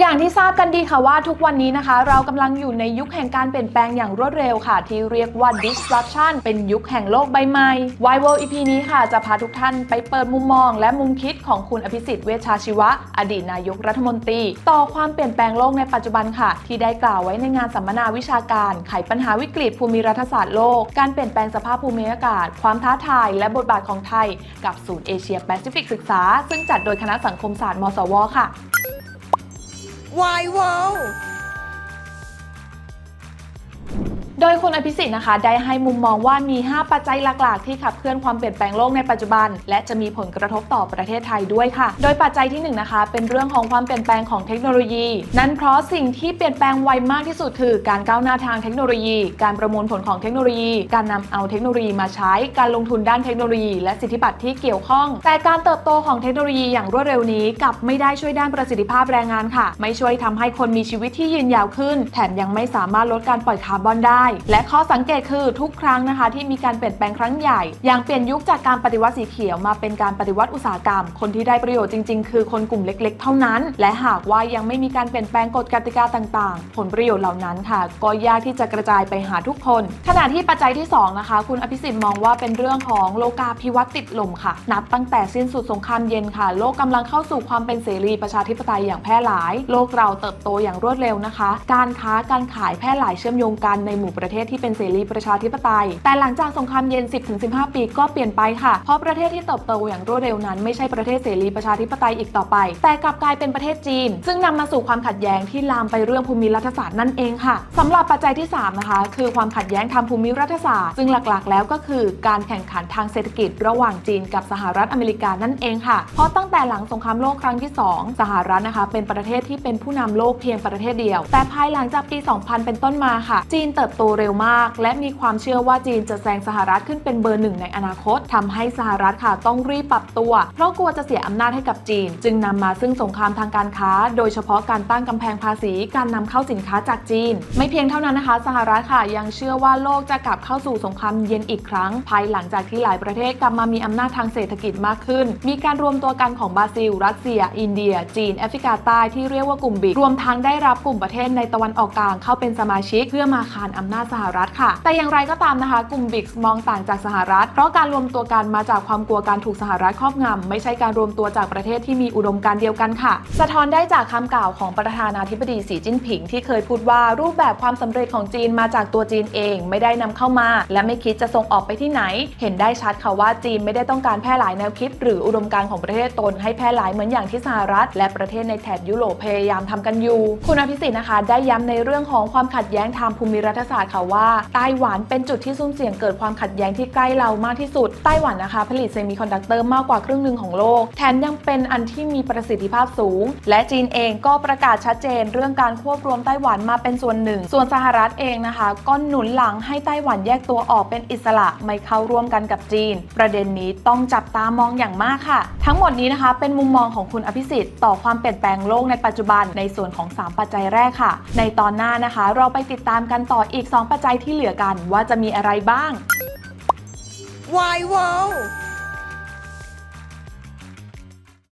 อย่างที่ทราบกันดีค่ะว่าทุกวันนี้นะคะ เรากำลังอยู่ในยุคแห่งการเปลี่ยนแปลงอย่างรวดเร็วค่ะ ที่เรียกว่า disruption เป็นยุคแห่งโลกใบใหม่ Why World EP นี้ค่ะ จะพาทุกท่านไปเปิดมุมมอง และมุมคิดของคุณอภิสิทธิ์เวชชาชีวะ อดีตนายกรัฐมนตรี ต่อความเปลี่ยนแปลงโลกในปัจจุบันค่ะ ที่ได้กล่าวไว้ในงานสัมมนาวิชาการ ไขปัญหาวิกฤตภูมิรัฐศาสตร์โลก การเปลี่ยนแปลงสภาพภูมิอากาศ ความท้าทาย และบทบาทของไทย กับศูนย์เอเชียแปซิฟิกศึกษา ซึ่งจัดโดยคณะสังคมศาสตร์มสวค่ะ Why, whoa! ดยคุณอภิสิทธิ์นะคะได้ให้มุมมองว่ามี 5 ปัจจัยหลักๆ ที่ขับเคลื่อนความเปลี่ยนแปลงโลกในปัจจุบัน และจะมีผลกระทบต่อประเทศไทยด้วยค่ะ โดยปัจจัยที่ 1 นะคะ เป็นเรื่องของความเปลี่ยนแปลงของเทคโนโลยี นั่นเพราะสิ่งที่เปลี่ยนแปลงไวมากที่สุดคือการก้าวหน้าทางเทคโนโลยี การประมวลผลของเทคโนโลยี การนำเอาเทคโนโลยีมาใช้ การลงทุนด้านเทคโนโลยี และสิทธิบัตรที่เกี่ยวข้อง แต่การเติบโตของเทคโนโลยีอย่างรวดเร็วนี้กลับไม่ได้ช่วยด้านประสิทธิภาพแรงงานค่ะ ไม่ช่วยทำให้คนมีชีวิตที่ยืนยาวขึ้น แถมยังไม่สามารถลดการปล่อยคาร์บอนได้และข้อสังเกตคือทุกครั้งนะคะ ที่มีการเปลี่ยนแปลงครั้งใหญ่ อย่างเปลี่ยนยุคจากการปฏิวัติสีเขียวมาเป็นการปฏิวัติอุตสาหกรรม คนที่ได้ประโยชน์จริงๆ คือคนกลุ่มเล็ก ๆ เท่านั้น และหากว่ายังไม่มีการเปลี่ยนแปลงกฎกติกาต่างๆ ผลประโยชน์เหล่านั้นค่ะ ก็ยากที่จะกระจายไปหาทุกคน ขณะที่ปัจจัยที่สองนะคะ คุณอภิสิทธิ์มองว่าเป็นเรื่องของโลกาภิวัตน์ติดลมค่ะ นับตั้งแต่สิ้นสุดสงครามเย็นค่ะ โลกกำลังเข้าสู่ความเป็นเสรีประชาธิปไตยอย่างแพร่หลาย โลกเราเติบโตอย่างรวดเร็วนะคะ การค้าการขายแพร่หลายเชื่อมโยงกันในหมู่ประเทศที่เป็นเสรีประชาธิปไตย แต่หลังจากสงครามเย็น 10-15 ปีก็เปลี่ยนไปค่ะ เพราะประเทศที่เติบโตอย่างรวดเร็วนั้นไม่ใช่ประเทศเสรีประชาธิปไตยอีกต่อไป แต่กลับกลายเป็นประเทศจีน ซึ่งนำมาสู่ความขัดแย้งที่ลามไปเรื่องภูมิรัฐศาสตร์นั่นเองค่ะสำหรับปัจจัยที่ 3 นะคะ คือความขัดแย้งทางภูมิรัฐศาสตร์ซึ่งหลักๆ แล้วก็คือการแข่งขันทางเศรษฐกิจ ระหว่างจีนกับสหรัฐอเมริกานั่นเองค่ะ เพราะตั้งแต่หลังสงครามโลกครั้งที่ 2 สหรัฐนะคะเป็นประเทศที่เป็นผู้นำโลกเพียงประเทศเดียว แต่ภายหลังจากปี 2000 เป็นต้นมาค่ะ จีนเติบโตเร็วมาก และมีความเชื่อว่าจีนจะแซงสหรัฐขึ้นเป็นเบอร์หนึ่งในอนาคตทำให้สหรัฐค่ะต้องรีบปรับตัว เพราะกลัวจะเสียอำนาจให้กับจีน จึงนำมาซึ่งสงครามทางการค้า โดยเฉพาะการตั้งกำแพงภาษี การนำเข้าสินค้าจากจีน ไม่เพียงเท่านั้นนะคะ สหรัฐค่ะยังเชื่อว่าโลกจะกลับเข้าสู่สงครามเย็นอีกครั้ง ภายหลังจากที่หลายประเทศกลับมามีอำนาจทางเศรษฐกิจมากขึ้น มีการรวมตัวกันของบราซิล รัสเซีย อินเดีย จีน แอฟริกาใต้ที่เรียกว่ากลุ่มบิกรวมทั้งได้รับกลุ่มประเทศในตะวันออกกลางเข้าเป็นสมาชิกเพื่อมาคานอำนาจสหรัฐค่ะ แต่อย่างไรก็ตามนะคะ กลุ่มบิ๊กมองต่างจากสหรัฐ เพราะการรวมตัวกันมาจากความกลัวการถูกสหรัฐครอบงำไม่ใช่การรวมตัวจากประเทศที่มีอุดมการเดียวกันค่ะ สะท้อนได้จากคำกล่าวของประธานาธิบดีสีจิ้นผิง ที่เคยพูดว่ารูปแบบความสำเร็จของจีนมาจากตัวจีนเอง ไม่ได้นำเข้ามา และไม่คิดจะส่งออกไปที่ไหน เห็นได้ชัดค่ะว่าจีนไม่ได้ต้องการแพร่หลายแนวคิด หรืออุดมการของประเทศตนให้แพร่หลายเหมือนอย่างที่สหรัฐ และประเทศในแถบยุโรปพยายามทำกันอยู่ คุณอภิสิทธิ์นะคะ ได้ย้ำในเรื่องของความขัดแย้งทางภูมิรัฐศาสตร์ค่ะว่าไต้หวันเป็นจุดที่ซุ่มเสี่ยงเกิดความขัดแย้งที่ใกล้เรามากที่สุด ไต้หวันนะคะ ผลิตเซมิคอนดักเตอร์มากกว่าครึ่งหนึ่งของโลก แถมยังเป็นอันที่มีประสิทธิภาพสูง และจีนเองก็ประกาศชัดเจน เรื่องการควบรวมไต้หวันมาเป็นส่วนหนึ่ง ส่วนสหรัฐเองนะคะก็หนุนหลังให้ไต้หวันแยกตัวออกเป็นอิสระไม่เข้าร่วมกันกับจีน ประเด็นนี้ต้องจับตามองอย่างมากค่ะ ทั้งหมดนี้นะคะ เป็นมุมมองของคุณอภิสิทธิ์ต่อความเปลี่ยนแปลงโลกในปัจจุบันในส่วนของ 3 ปัจจัยแรกค่ะ ในตอนหน้านะคะ เราไปติดตามกันต่ออีก2 ปัจจัยที่เหลือกันว่าจะมีอะไรบ้าง Why Well